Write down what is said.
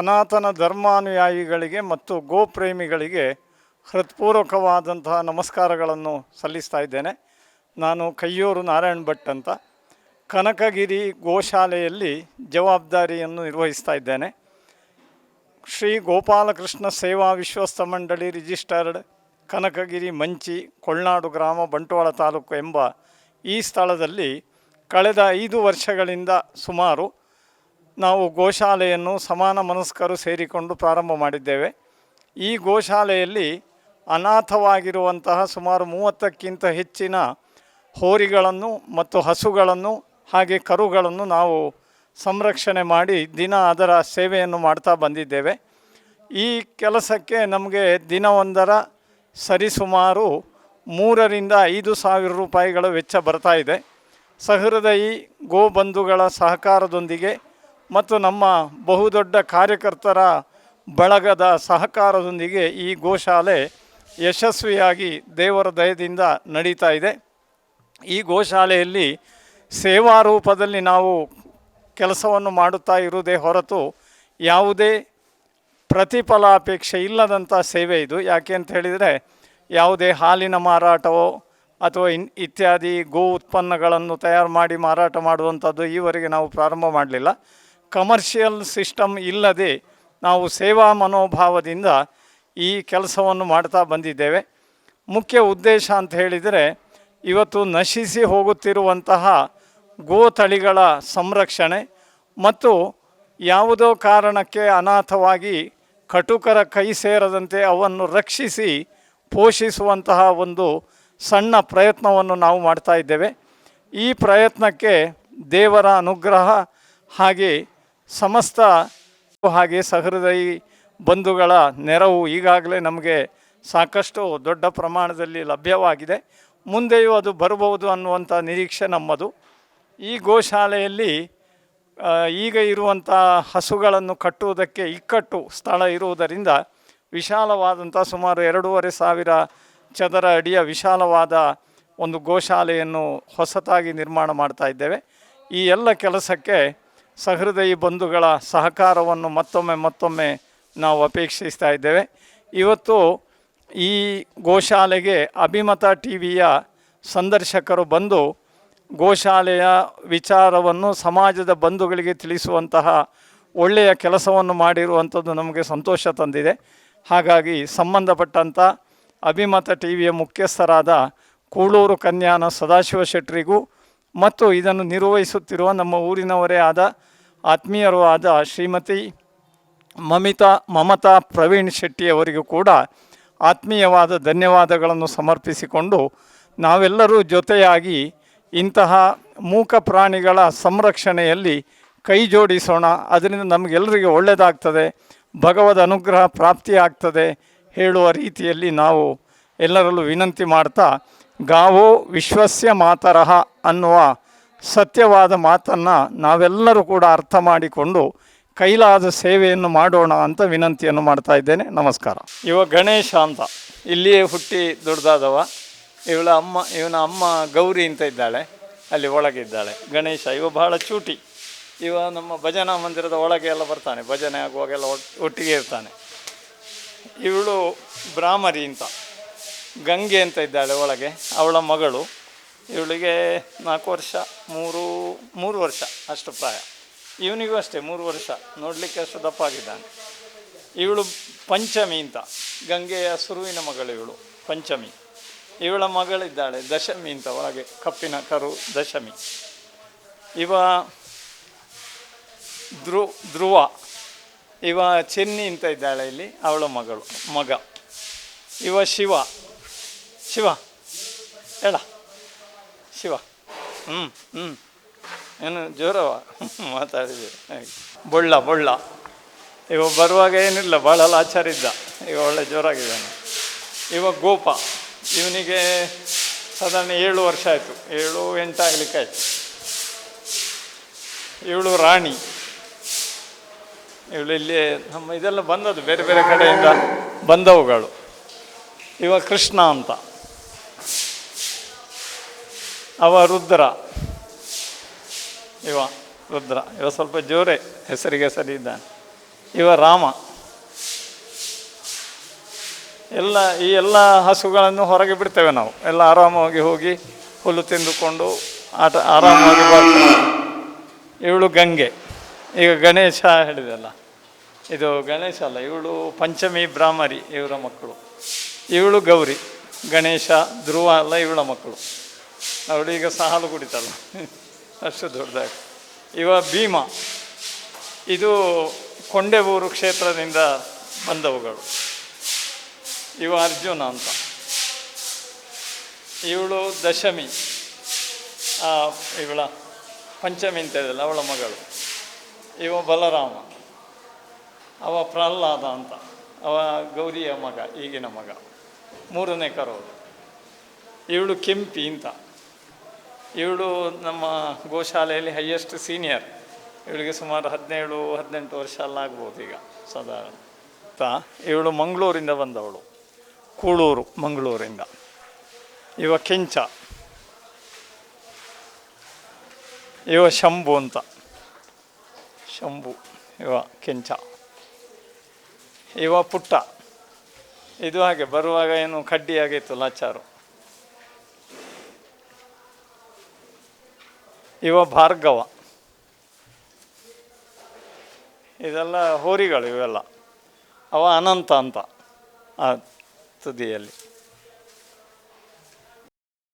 ಸನಾತನ ಧರ್ಮಾನುಯಾಯಿಗಳಿಗೆ ಮತ್ತು ಗೋಪ್ರೇಮಿಗಳಿಗೆ ಹೃತ್ಪೂರ್ವಕವಾದಂತಹ ನಮಸ್ಕಾರಗಳನ್ನು ಸಲ್ಲಿಸ್ತಾ ಇದ್ದೇನೆ. ನಾನು ಕಯ್ಯೂರು ನಾರಾಯಣ್ ಭಟ್ ಅಂತ. ಕನಕಗಿರಿ ಗೋಶಾಲೆಯಲ್ಲಿ ಜವಾಬ್ದಾರಿಯನ್ನು ನಿರ್ವಹಿಸ್ತಾ ಇದ್ದೇನೆ. ಶ್ರೀ ಗೋಪಾಲಕೃಷ್ಣ ಸೇವಾ ವಿಶ್ವಸ್ತ ಮಂಡಳಿ ರಿಜಿಸ್ಟರ್ಡ್ ಕನಕಗಿರಿ ಮಂಚಿ ಕೊಳ್ನಾಡು ಗ್ರಾಮ ಬಂಟ್ವಾಳ ತಾಲೂಕು ಎಂಬ ಈ ಸ್ಥಳದಲ್ಲಿ ಕಳೆದ ಐದು ವರ್ಷಗಳಿಂದ ಸುಮಾರು ನಾವು ಗೋಶಾಲೆಯನ್ನು ಸಮಾನ ಮನಸ್ಕರು ಸೇರಿಕೊಂಡು ಪ್ರಾರಂಭ ಮಾಡಿದ್ದೇವೆ. ಈ ಗೋಶಾಲೆಯಲ್ಲಿ ಅನಾಥವಾಗಿರುವಂತಹ ಸುಮಾರು ಮೂವತ್ತಕ್ಕಿಂತ ಹೆಚ್ಚಿನ ಹೋರಿಗಳನ್ನು ಮತ್ತು ಹಸುಗಳನ್ನು ಹಾಗೆ ಕರುಗಳನ್ನು ನಾವು ಸಂರಕ್ಷಣೆ ಮಾಡಿ ದಿನ ಅದರ ಸೇವೆಯನ್ನು ಮಾಡ್ತಾ ಬಂದಿದ್ದೇವೆ. ಈ ಕೆಲಸಕ್ಕೆ ನಮಗೆ ದಿನವೊಂದರ ಸರಿಸುಮಾರು ಮೂರರಿಂದ ಐದು ಸಾವಿರ ರೂಪಾಯಿಗಳ ವೆಚ್ಚ ಬರ್ತಾ ಇದೆ. ಸಹೃದಯಿ ಗೋಬಂಧುಗಳ ಸಹಕಾರದೊಂದಿಗೆ ಮತ್ತು ನಮ್ಮ ಬಹುದೊಡ್ಡ ಕಾರ್ಯಕರ್ತರ ಬಳಗದ ಸಹಕಾರದೊಂದಿಗೆ ಈ ಗೋಶಾಲೆ ಯಶಸ್ವಿಯಾಗಿ ದೇವರ ದಯದಿಂದ ನಡೀತಾ ಇದೆ. ಈ ಗೋಶಾಲೆಯಲ್ಲಿ ಸೇವಾ ರೂಪದಲ್ಲಿ ನಾವು ಕೆಲಸವನ್ನು ಮಾಡುತ್ತಾ ಇರುವುದೇ ಹೊರತು ಯಾವುದೇ ಪ್ರತಿಫಲಾಪೇಕ್ಷೆ ಇಲ್ಲದಂಥ ಸೇವೆ ಇದು. ಯಾಕೆ ಅಂತ ಹೇಳಿದರೆ ಯಾವುದೇ ಹಾಲಿನ ಮಾರಾಟವೋ ಅಥವಾ ಇನ್ ಇತ್ಯಾದಿ ಗೋ ಉತ್ಪನ್ನಗಳನ್ನು ತಯಾರು ಮಾಡಿ ಮಾರಾಟ ಮಾಡುವಂಥದ್ದು ಈವರೆಗೆ ನಾವು ಪ್ರಾರಂಭ ಮಾಡಲಿಲ್ಲ. ಕಮರ್ಷಿಯಲ್ ಸಿಸ್ಟಮ್ ಇಲ್ಲದೆ ನಾವು ಸೇವಾ ಮನೋಭಾವದಿಂದ ಈ ಕೆಲಸವನ್ನು ಮಾಡ್ತಾ ಬಂದಿದ್ದೇವೆ. ಮುಖ್ಯ ಉದ್ದೇಶ ಅಂತ ಹೇಳಿದರೆ, ಇವತ್ತು ನಶಿಸಿ ಹೋಗುತ್ತಿರುವಂತಹ ಗೋತಳಿಗಳ ಸಂರಕ್ಷಣೆ ಮತ್ತು ಯಾವುದೋ ಕಾರಣಕ್ಕೆ ಅನಾಥವಾಗಿ ಕಟುಕರ ಕೈ ಸೇರದಂತೆ ಅವನ್ನು ರಕ್ಷಿಸಿ ಪೋಷಿಸುವಂತಹ ಒಂದು ಸಣ್ಣ ಪ್ರಯತ್ನವನ್ನು ನಾವು ಮಾಡ್ತಾ ಇದ್ದೇವೆ. ಈ ಪ್ರಯತ್ನಕ್ಕೆ ದೇವರ ಅನುಗ್ರಹ ಹಾಗೆ ಸಮಸ್ತ ಹಾಗೆ ಸಹೃದಯಿ ಬಂಧುಗಳ ನೆರವು ಈಗಾಗಲೇ ನಮಗೆ ಸಾಕಷ್ಟು ದೊಡ್ಡ ಪ್ರಮಾಣದಲ್ಲಿ ಲಭ್ಯವಾಗಿದೆ. ಮುಂದೆಯೂ ಅದು ಬರಬಹುದು ಅನ್ನುವಂಥ ನಿರೀಕ್ಷೆ ನಮ್ಮದು. ಈ ಗೋಶಾಲೆಯಲ್ಲಿ ಈಗ ಇರುವಂಥ ಹಸುಗಳನ್ನು ಕಟ್ಟುವುದಕ್ಕೆ ಇಕ್ಕಟ್ಟು ಸ್ಥಳ ಇರುವುದರಿಂದ ವಿಶಾಲವಾದಂಥ ಸುಮಾರು ಎರಡೂವರೆ ಸಾವಿರ ಚದರ ಅಡಿಯ ವಿಶಾಲವಾದ ಒಂದು ಗೋಶಾಲೆಯನ್ನು ಹೊಸತಾಗಿ ನಿರ್ಮಾಣ ಮಾಡ್ತಾ ಇದ್ದೇವೆ. ಈ ಎಲ್ಲ ಕೆಲಸಕ್ಕೆ ಸಹೃದಯಿ ಬಂಧುಗಳ ಸಹಕಾರವನ್ನು ಮತ್ತೊಮ್ಮೆ ಮತ್ತೊಮ್ಮೆ ನಾವು ಅಪೇಕ್ಷಿಸ್ತಾ ಇದ್ದೇವೆ. ಇವತ್ತು ಈ ಗೋಶಾಲೆಗೆ ಅಭಿಮತ ಟಿ ವಿಯ ಸಂದರ್ಶಕರು ಬಂದು ಗೋಶಾಲೆಯ ವಿಚಾರವನ್ನು ಸಮಾಜದ ಬಂಧುಗಳಿಗೆ ತಿಳಿಸುವಂತಹ ಒಳ್ಳೆಯ ಕೆಲಸವನ್ನು ಮಾಡಿರುವಂಥದ್ದು ನಮಗೆ ಸಂತೋಷ ತಂದಿದೆ. ಹಾಗಾಗಿ ಸಂಬಂಧಪಟ್ಟಂಥ ಅಭಿಮತ ಟಿ ವಿಯ ಮುಖ್ಯಸ್ಥರಾದ ಕೂಳೂರು ಕನ್ಯಾನ ಸದಾಶಿವ ಶೆಟ್ಟರಿಗೂ ಮತ್ತು ಇದನ್ನು ನಿರ್ವಹಿಸುತ್ತಿರುವ ನಮ್ಮ ಊರಿನವರೇ ಆದ ಆತ್ಮೀಯರು ಆದ ಶ್ರೀಮತಿ ಮಮಿತಾ, ಮಮತಾ ಪ್ರವೀಣ್ ಶೆಟ್ಟಿಯವರಿಗೂ ಕೂಡ ಆತ್ಮೀಯವಾದ ಧನ್ಯವಾದಗಳನ್ನು ಸಮರ್ಪಿಸಿಕೊಂಡು ನಾವೆಲ್ಲರೂ ಜೊತೆಯಾಗಿ ಇಂತಹ ಮೂಕ ಪ್ರಾಣಿಗಳ ಸಂರಕ್ಷಣೆಯಲ್ಲಿ ಕೈ ಜೋಡಿಸೋಣ. ಅದರಿಂದ ನಮಗೆಲ್ಲರಿಗೆ ಒಳ್ಳೆಯದಾಗ್ತದೆ ಭಗವದ್ ಅನುಗ್ರಹ ಪ್ರಾಪ್ತಿಯಾಗ್ತದೆ ಹೇಳುವ ರೀತಿಯಲ್ಲಿ ನಾವು ಎಲ್ಲರಲ್ಲೂ ವಿನಂತಿ ಮಾಡ್ತಾ ಗಾವೋ ವಿಶ್ವಸ್ಯ ಮಾತರಹ ಅನ್ನುವ ಸತ್ಯವಾದ ಮಾತನ್ನು ನಾವೆಲ್ಲರೂ ಕೂಡ ಅರ್ಥ ಮಾಡಿಕೊಂಡು ಕೈಲಾದ ಸೇವೆಯನ್ನು ಮಾಡೋಣ ಅಂತ ವಿನಂತಿಯನ್ನು ಮಾಡ್ತಾ ಇದ್ದೇನೆ. ನಮಸ್ಕಾರ. ಇವ ಗಣೇಶ ಅಂತ. ಇಲ್ಲಿಯೇ ಹುಟ್ಟಿ ದೊಡ್ಡದಾದವ ಇವಳ ಅಮ್ಮ, ಇವನ ಅಮ್ಮ ಗೌರಿ ಅಂತ ಇದ್ದಾಳೆ. ಅಲ್ಲಿ ಒಳಗಿದ್ದಾಳೆ ಗಣೇಶ, ಇವ ಬಹಳ ಚೂಟಿ. ಇವ ನಮ್ಮ ಭಜನಾ ಮಂದಿರದ ಒಳಗೆ ಎಲ್ಲ ಬರ್ತಾನೆ. ಭಜನೆ ಆಗುವಾಗೆಲ್ಲ ಒಟ್ಟಿಗೆ ಇರ್ತಾನೆ. ಇವಳು ಬ್ರಾಹ್ಮರಿ ಅಂತ. ಗಂಗೆ ಅಂತ ಇದ್ದಾಳೆ ಒಳಗೆ. ಅವಳ ಮಗಳು ಇವಳಿಗೆ ನಾಲ್ಕು ವರ್ಷ, ಮೂರು ಮೂರು ವರ್ಷ ಅಷ್ಟು ಪ್ರಾಯ. ಇವನಿಗೂ ಅಷ್ಟೇ, ಮೂರು ವರ್ಷ. ನೋಡಲಿಕ್ಕೆ ಅಷ್ಟು ದಪ್ಪ ಆಗಿದ್ದಾನೆ ಇವಳು ಪಂಚಮಿ ಅಂತ. ಗಂಗೆಯ ಸುರುವಿನ ಮಗಳು ಇವಳು, ಪಂಚಮಿ. ಇವಳ ಮಗಳಿದ್ದಾಳೆ, ದಶಮಿ ಅಂತ, ಒಳಗೆ ಕಪ್ಪಿನ ಕರು, ದಶಮಿ. ಇವ ಧ್ರು ಧ್ರುವ. ಇವ ಚೆನ್ನಿ ಅಂತ ಇದ್ದಾಳೆ ಇಲ್ಲಿ, ಅವಳ ಮಗಳು, ಮಗ. ಇವ ಶಿವ. ಶಿವ, ಹೇಳ. ಶಿವ. ಹ್ಞೂ ಹ್ಞೂ ಏನು ಜೋರವ? ಮಾತಾಡಿದೆ. ಹಾಗೆ. ಬೊಳ್ಳ ಬೊಳ್ಳ. ಇವ ಬರುವಾಗ ಏನಿಲ್ಲ ಭಾಳ ಲಾಚಾರ ಇದ್ದ. ಈಗ ಒಳ್ಳೆ ಜೋರಾಗಿದ್ದಾನೆ. ಇವ ಗೋಪ. ಇವನಿಗೆ ಸಾಧಾರಣ ಏಳು ವರ್ಷ ಆಯಿತು. ಏಳು, ಎಂಟು ಆಗ್ಲಿಕ್ಕಾಯ್ತು ಆಯಿತು. ಇವಳು ರಾಣಿ. ಇವಳು ಇಲ್ಲಿ ನಮ್ಮ ಇದೆಲ್ಲ ಬಂದದ್ದು ಬೇರೆ ಬೇರೆ ಕಡೆಯಿಂದ ಬಂದವುಗಳು. ಇವ ಕೃಷ್ಣ ಅಂತ. ಅವ ರುದ್ರ. ಇವ ರುದ್ರ. ಇವ ಸ್ವಲ್ಪ ಜೋರೆ ಹೆಸರಿಗೆ ಸರಿ ಇವ ರಾಮ. ಎಲ್ಲ ಈ ಎಲ್ಲ ಹಸುಗಳನ್ನು ಹೊರಗೆ ಬಿಡ್ತೇವೆ ನಾವು. ಎಲ್ಲ ಆರಾಮವಾಗಿ ಹೋಗಿ ಹುಲ್ಲು ತಿಂದುಕೊಂಡು ಆಟ ಆರಾಮವಾಗಿ ಬರ್ತೇವೆ. ಇವಳು ಗಂಗೆ. ಈಗ ಗಣೇಶ ಹೇಳಿದಲ್ಲ. ಇದು ಗಣೇಶ ಅಲ್ಲ, ಇವಳು ಪಂಚಮಿ ಬ್ರಾಹ್ಮರಿ, ಇವರ ಮಕ್ಕಳು. ಇವಳು ಗೌರಿ, ಗಣೇಶ, ಧ್ರುವ ಅಲ್ಲ ಇವಳ ಮಕ್ಕಳು. ಅವಳು ಈಗ ಸಾಲು ಕುಡಿತಲ್ಲ. ಅಷ್ಟು ದೊಡ್ಡದಾಗಿ. ಇವ ಭೀಮ. ಇದು ಕೊಂಡೆಬೂರು ಕ್ಷೇತ್ರದಿಂದ ಬಂದವುಗಳು. ಇವ ಅರ್ಜುನ ಅಂತ. ಇವಳು ದಶಮಿ. ಇವಳ ಪಂಚಮಿ ಅಂತ ಇದ್ದಲ್ಲ ಅವಳ ಮಗಳು. ಇವ ಬಲರಾಮ. ಅವ ಪ್ರಹ್ಲಾದ ಅಂತ. ಅವ ಗೌರಿಯ ಮಗ, ಈಗಿನ ಮಗ. ಮೂರನೇ ಕರೋದು. ಇವಳು ಕೆಂಪಿ ಅಂತ. ಇವಳು ನಮ್ಮ ಗೋಶಾಲೆಯಲ್ಲಿ ಹೈಯೆಸ್ಟ್ ಸೀನಿಯರ್ ಇವಳಿಗೆ ಸುಮಾರು ಹದಿನೇಳು, ಹದಿನೆಂಟು ವರ್ಷ ಎಲ್ಲ ಆಗ್ಬೋದು ಈಗ, ಸಾಧಾರಣ. ತಾ, ಇವಳು ಮಂಗಳೂರಿಂದ ಬಂದವಳು, ಕೂಳೂರು, ಮಂಗಳೂರಿಂದ. ಇವ ಕೆಂಚ. ಇವ ಶಂಭು ಅಂತ. ಶಂಭು, ಇವ ಕೆಂಚ. ಇವ ಪುಟ್ಟ. ಇದು ಹಾಗೆ ಬರುವಾಗ ಏನು ಕಡ್ಡಿಯಾಗಿತ್ತು ಲಾಚಾರು ಇವ ಭಾರ್ಗವ. ಇದೆಲ್ಲ ಹೋರಿಗಳು ಇವೆಲ್ಲ. ಅವ ಅನಂತ ಅಂತ ಆ ತುದಿಯಲ್ಲಿ.